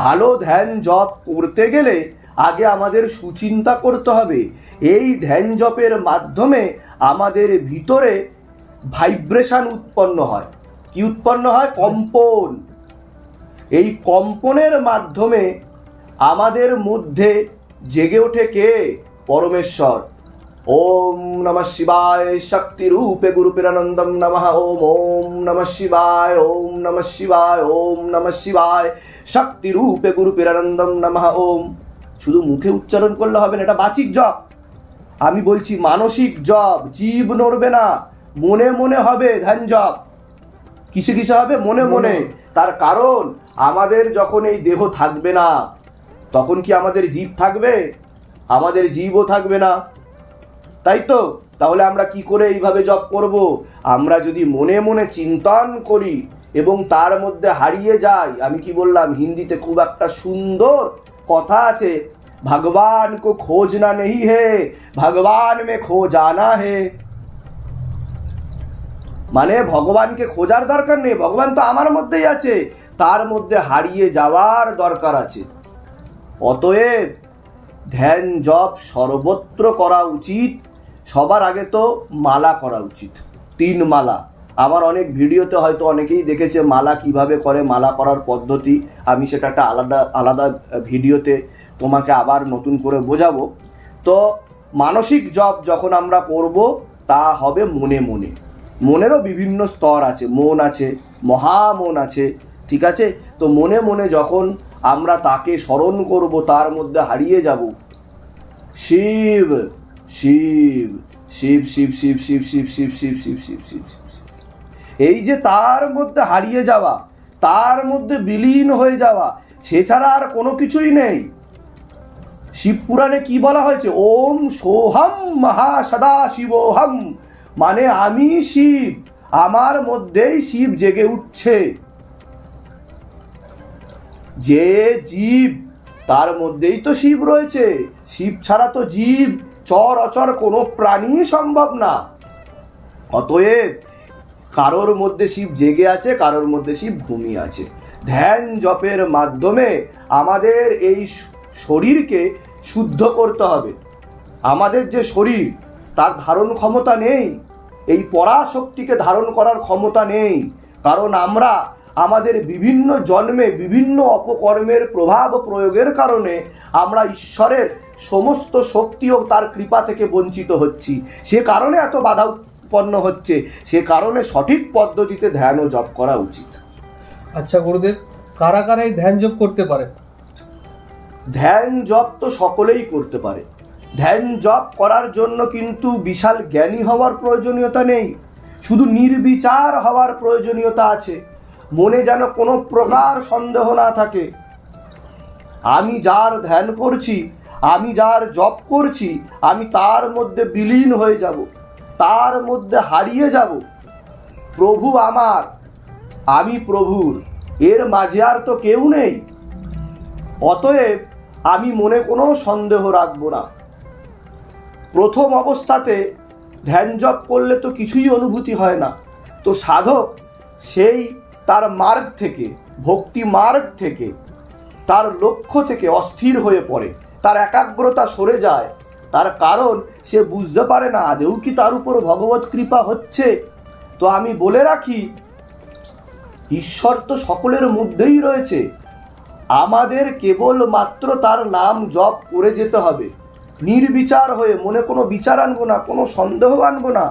ভালো ধ্যান জপ করতে গেলে আগে আমাদের সুচিন্তা করতে হবে। এই ধ্যান জপের মাধ্যমে আমাদের ভিতরে ভাইব্রেশন উৎপন্ন হয়। কি উৎপন্ন হয়? কম্পন। এই কম্পনের মাধ্যমে আমাদের মধ্যে জেগে ওঠে কে? পরমেশ্বর। ওম নমঃ শিবায় শক্তি রূপে গুরুপিরানন্দম নমঃ। ওম ওম নমঃ শিবায়, ওম নমঃ শিবায়, ওম নমঃ শিবায়। শক্তি রূপে গুরুপিরানন্দম নমঃ ওম। শুধু মুখে উচ্চারণ করলে হবে না এটা বাচিক জপ। আমি বলছি মানসিক জপ জীব নড়বে না মনে মনে হবে ধ্যান জপ। কিসে কিসে হবে? মনে। মনে। তার কারণ আমাদের যখন এই দেহ থাকবে না তখন কি আমাদের জীব থাকবে? আমাদের জীবও থাকবে না। তাই তো? তাহলে আমরা কি করে এইভাবে জপ করব? আমরা যদি মনে মনে চিন্তন করি এবং তার মধ্যে হারিয়ে যাই আমি কি বললাম? হিন্দিতে খুব একটা সুন্দর কথা আছে। ভগবান কো খোঁজ না নেই হে, ভগবান মে খো জানা হে। মানে ভগবানকে খোঁজার দরকার নেই। ভগবান তো আমার মধ্যেই আছে। তার মধ্যে হারিয়ে যাওয়ার দরকার আছে। অতএব ধ্যান জপ সর্বত্র করা উচিত। সবার আগে তো মালা করা উচিত। তিন মালা। আমার অনেক ভিডিওতে হয়তো অনেকেই দেখেছে মালা কীভাবে করে মালা করার পদ্ধতি আমি সেটা একটা আলাদা আলাদা ভিডিওতে তোমাকে আবার নতুন করে বোঝাবো তো মানসিক জপ যখন আমরা করব তা হবে মনে মনে মনেরও বিভিন্ন স্তর আছে মন আছে মহামন আছে ঠিক আছে তো মনে মনে যখন আমরা তাকে স্মরণ করব তার মধ্যে হারিয়ে যাব শিব শিব শিব শিব শিব শিব শিব শিব শিব শিব শিব শিব শিব এই যে তার মধ্যে হারিয়ে যাওয়া, তার মধ্যে বিলীন হয়ে যাওয়া সেছাড়া আর কোনো কিছুই নেই। শিবপুরাণে কি বলা হয়েছে? ওম সোহম মহা সদা শিবোহম। মানে আমি শিব, আমার মধ্যেই শিব জেগে উঠছে। যে জীব, তার মধ্যেই তো শিব রয়েছে। শিব ছাড়া তো জীব, চর অচর কোনো প্রাণী সম্ভব না। অতএব কারোর মধ্যে শিব জেগে আছে, কারোর মধ্যে শিব ঘুমিয়ে আছে। ধ্যান জপের মাধ্যমে আমাদের এই শরীরকে শুদ্ধ করতে হবে। আমাদের যে শরীর, তার ধারণ ক্ষমতা নেই। এই পরাশক্তিকে ধারণ করার ক্ষমতা নেই। কারণ আমরা আমাদের বিভিন্ন জন্মে বিভিন্ন অপকর্মের প্রভাব প্রয়োগের কারণে আমরা ঈশ্বরের সমস্ত শক্তি ও তার কৃপা থেকে বঞ্চিত হচ্ছি। সে কারণে এত বাধা উৎপন্ন হচ্ছে সে কারণে সঠিক পদ্ধতিতে ধ্যান ও জপ করা উচিত। আচ্ছা গুরুদেব কারা কারা এই ধ্যান যোগ করতে পারে? ধ্যান জপ তো সকলেই করতে পারে। ধ্যান জপ করার জন্য কিন্তু বিশাল জ্ঞানী হওয়ার প্রয়োজনীয়তা নেই। শুধু নির্বিচার হওয়ার প্রয়োজনীয়তা আছে। মনে যেন কোনো প্রকার সন্দেহ না থাকে। আমি যার ধ্যান করছি আমি যার জপ করছি আমি তার মধ্যে বিলীন হয়ে যাব। তার মধ্যে হারিয়ে যাব। প্রভু আমার, আমি প্রভুর, এর মাঝে আর তো কেউ নেই। অতএব আমি মনে কোনো সন্দেহ রাখব না। প্রথম অবস্থাতে ধ্যান জপ করলে তো কিছুই অনুভূতি হয় না। তো সাধক সেই তার মার্গ থেকে, ভক্তি মার্গ থেকে, তার লক্ষ্য থেকে অস্থির হয়ে পড়ে। তার একাগ্রতা সরে যায়। তার কারণ সে বুঝতে পারে না আদেও কি তার উপর ভগবত কৃপা হচ্ছে। তো আমি বলে রাখি, ঈশ্বর তো সকলের মধ্যেই রয়েছে। আমাদের কেবল মাত্র তার নাম জপ করে যেতে হবে। নির্বিচার হয়ে মনে কোনো বিচার আনব না, কোনো সন্দেহ আনব না।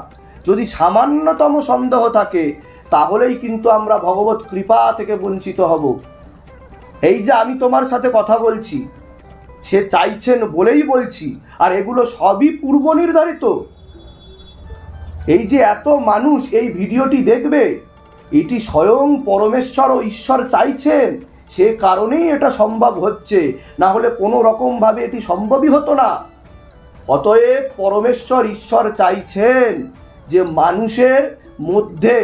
যদি সামান্যতম সন্দেহ থাকে, তাহলেই কিন্তু আমরা ভগবত কৃপা থেকে বঞ্চিত হব। এই যে আমি তোমার সাথে কথা বলছি সে চাইছেন বলেই বলছি, আর এগুলো সবই পূর্ব নির্ধারিত এই যে এত মানুষ এই ভিডিওটি দেখবে, এটি স্বয়ং পরমেশ্বর ও ঈশ্বর চাইছেন, সে কারণেই এটা সম্ভব হচ্ছে, না হলে কোনো রকমভাবে এটি সম্ভবই হতো না। অতএব পরমেশ্বর ঈশ্বর চাইছেন যে মানুষের মধ্যে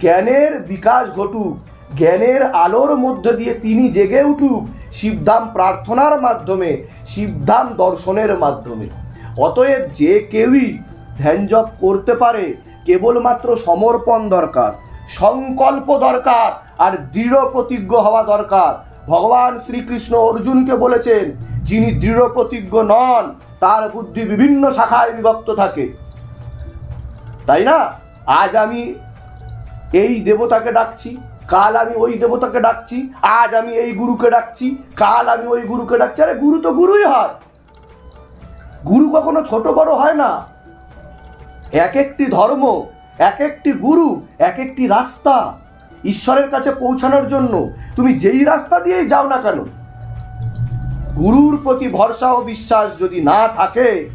জ্ঞানের বিকাশ ঘটুক, জ্ঞানের আলোর মধ্যে দিয়ে তিনি জেগে উঠুক শিবধাম প্রার্থনার মাধ্যমে, শিবধাম দর্শনের মাধ্যমে। অতএব যে কেউই ধ্যান জপ করতে পারে, কেবলমাত্র সমর্পণ দরকার, সংকল্প দরকার আর দৃঢ় প্রতিজ্ঞ হওয়া দরকার। ভগবান শ্রীকৃষ্ণ অর্জুনকে বলেছেন, যিনি দৃঢ় প্রতিজ্ঞ নন, তার বুদ্ধি বিভিন্ন শাখায় বিভক্ত থাকে। তাই না? আজ আমি এই দেবতাকে ডাকছি। কাল আমি ওই দেবতাকে ডাকছি, আজ আমি এই গুরুকে ডাকছি, কাল আমি ওই গুরুকে ডাকছি। আরে গুরু তো গুরুই হয়। গুরু কখনো ছোট বড় হয় না। এক একটি ধর্ম, এক একটি গুরু, এক একটি রাস্তা ঈশ্বরের কাছে পৌঁছানোর জন্য। তুমি যেই রাস্তা দিয়েই যাও না কেন? গুরুর প্রতি ভরসা ও বিশ্বাস যদি না থাকে,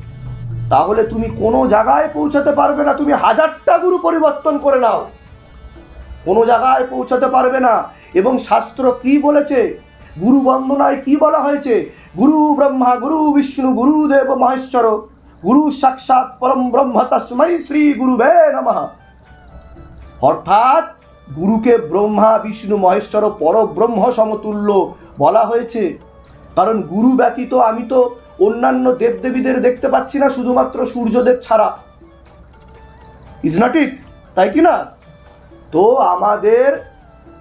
তাহলে তুমি কোনো জায়গায় পৌঁছাতে পারবে না। তুমি হাজারটা গুরু পরিবর্তন করে নাও। কোনো জায়গায় পৌঁছাতে পারবে না। এবং শাস্ত্র কি বলেছে? গুরু বন্দনায় কি বলা হয়েছে? গুরু ব্রহ্মা, গুরু বিষ্ণু গুরুদেব মহেশ্বর, গুরু সাক্ষাৎ পরম ব্রহ্ম তস্মৈ শ্রী গুরু গুরুবে নমঃ। অর্থাৎ গুরুকে ব্রহ্মা, বিষ্ণু, মহেশ্বর, পরব্রহ্ম সমতুল্য বলা হয়েছে। কারণ গুরু ব্যতীত আমি তো অন্যান্য দেবদেবীদের দেখতে পাচ্ছি না শুধুমাত্র সূর্যদেব ছাড়া। ইজ নট ইট তাই কি না? তো আমাদের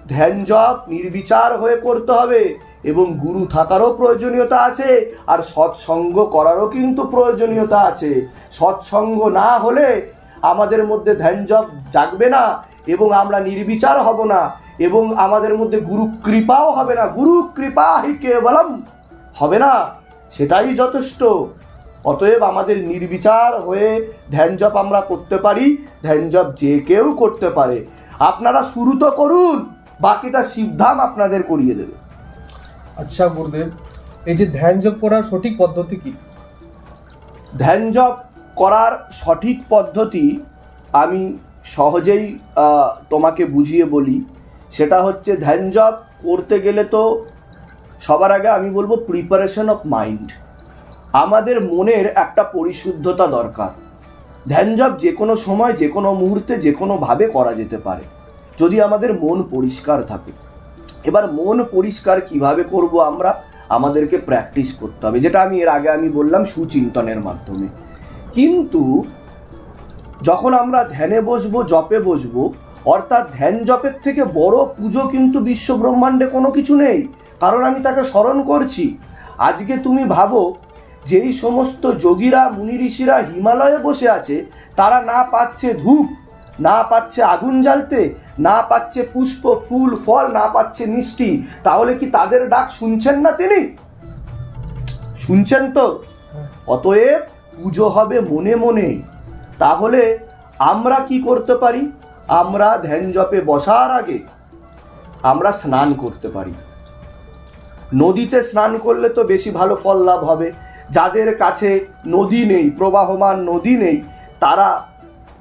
ধ্যান জপ নির্বিচার হয়ে করতে হবে এবং গুরু থাকারও প্রয়োজনীয়তা আছে আর সৎসঙ্গ করারও কিন্তু প্রয়োজনীয়তা আছে। সৎসঙ্গ না হলে আমাদের মধ্যে ধ্যান জপ জাগবে না এবং আমরা নির্বিচার হব না এবং আমাদের মধ্যে গুরু কৃপাও হবে না। গুরু কৃপা হি কেবলম। হবে না। সেটাই যথেষ্ট। অতএব আমাদের নির্বিচার হয়ে ধ্যান জপ আমরা করতে পারি। ধ্যান জপ যে কেউ করতে পারে। আপনারা শুরু তো করুন বাকিটা শিবধাম আপনাদের করিয়ে দেবে। আচ্ছা গুরুদেব এই যে ধ্যান যোগ করার সঠিক পদ্ধতি কি? ধ্যান জপ করার সঠিক পদ্ধতি আমি সহজেই তোমাকে বুঝিয়ে বলি। সেটা হচ্ছে ধ্যান জপ করতে গেলে তো সবার আগে আমি বলব প্রিপারেশন অফ মাইন্ড আমাদের মনের একটা পরিশুদ্ধতা দরকার। ধ্যান জপ যে কোনো সময়, যে কোনো মুহূর্তে, যে কোনোভাবে করা যেতে পারে, যদি আমাদের মন পরিষ্কার থাকে। এবার মন পরিষ্কার কীভাবে করব আমরা? আমাদেরকে প্র্যাকটিস করতে হবে। যেটা আমি এর আগে আমি বললাম সুচিন্তনের মাধ্যমে। কিন্তু যখন আমরা ধ্যানে বসবো, জপে বসবো, অর্থাৎ ধ্যান জপের থেকে বড় পুজো কিন্তু বিশ্ব ব্রহ্মাণ্ডে কোনো কিছু নেই। কারণ আমি তাকে স্মরণ করছি। আজকে তুমি ভাবো যেই সমস্ত যোগীরা, মুনি ঋষিরা হিমালয়ে বসে আছে, তারা না পাচ্ছে ধূপ, না পাচ্ছে আগুন জ্বালতে, না পাচ্ছে পুষ্প, ফুল, ফল, না পাচ্ছে মিষ্টি, তাহলে কি তাদের ডাক শুনছেন না তিনি? শুনছেন তো? অতএব পুজো হবে মনে মনে। তাহলে আমরা কি করতে পারি? আমরা ধ্যান জপে বসার আগে আমরা স্নান করতে পারি। নদীতে স্নান করলে তো বেশি ভালো ফল লাভ হবে। যাদের কাছে নদী নেই, প্রবাহমান নদী নেই, তারা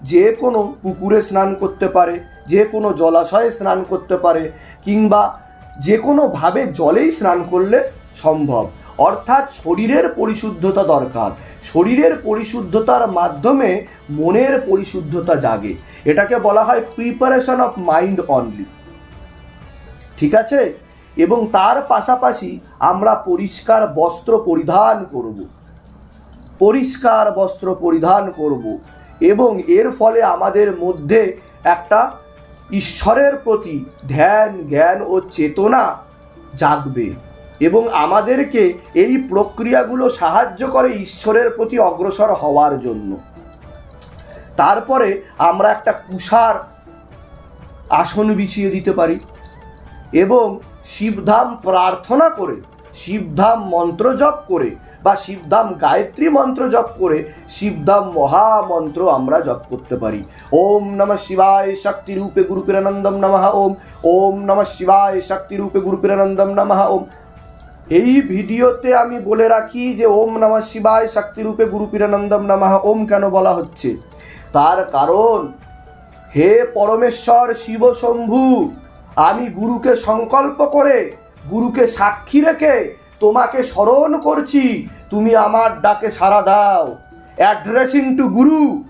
যে কোনো পুকুরে স্নান করতে পারে, যে কোনো জলাশয়ে স্নান করতে পারে, কিংবা যে কোনোভাবে জলেই স্নান করলে সম্ভব। অর্থাৎ শরীরের পরিশুদ্ধতা দরকার। শরীরের পরিশুদ্ধতার মাধ্যমে মনের পরিশুদ্ধতা জাগে। এটাকে বলা হয় প্রিপারেশন অফ মাইন্ড অনলি ঠিক আছে? এবং তার পাশাপাশি আমরা পরিষ্কার বস্ত্র পরিধান করব। পরিষ্কার বস্ত্র পরিধান করব এবং এর ফলে আমাদের মধ্যে একটা ঈশ্বরের প্রতি ধ্যান, জ্ঞান ও চেতনা জাগবে এবং আমাদেরকে এই প্রক্রিয়াগুলো সাহায্য করে ঈশ্বরের প্রতি অগ্রসর হওয়ার জন্য। তারপরে আমরা একটা কুষার আসন বিছিয়ে দিতে পারি এবং শিবধাম প্রার্থনা করে, শিবধাম মন্ত্র জপ করে বা শিবধাম গায়ত্রী মন্ত্র জপ করে, শিবধাম মহামন্ত্র আমরা জপ করতে পারি। ওম নমঃ শিবায় শক্তি রূপে গুরুপিরানন্দম নমঃ ওম। ওম নমঃ শিবায় শক্তি রূপে গুরুপিরানন্দম নমঃ ওম। এই ভিডিওতে আমি বলে রাখি যে ওম নমঃ শিবায় শক্তিরূপে গুরুপিরানন্দম নমঃ ওম কেন বলা হচ্ছে? তার কারণ, হে পরমেশ্বর শিব শম্ভু আমি গুরুকে সংকল্প করে, গুরুকে সাক্ষী রেখে তোমাকে স্মরণ করছি। তুমি আমার ডাকে সাড়া দাও। অ্যাড্রেসিং টু গুরু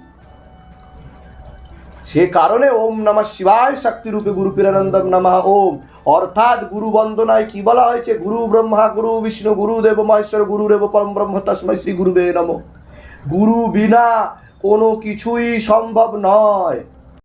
সে কারণে ওম নমঃ শিবায় শক্তিরূপে গুরু পিরানন্দম নমঃ ওম। অর্থাৎ গুরু বন্দনায় কি বলা হয়েছে? গুরু ব্রহ্মা, গুরু বিষ্ণু, গুরু দেব মহেশ্বর, গুরু রেব পরম ব্রহ্ম, তস্মৈ শ্রী গুরুবে নম। গুরু বিনা কোনো কিছুই সম্ভব নয়।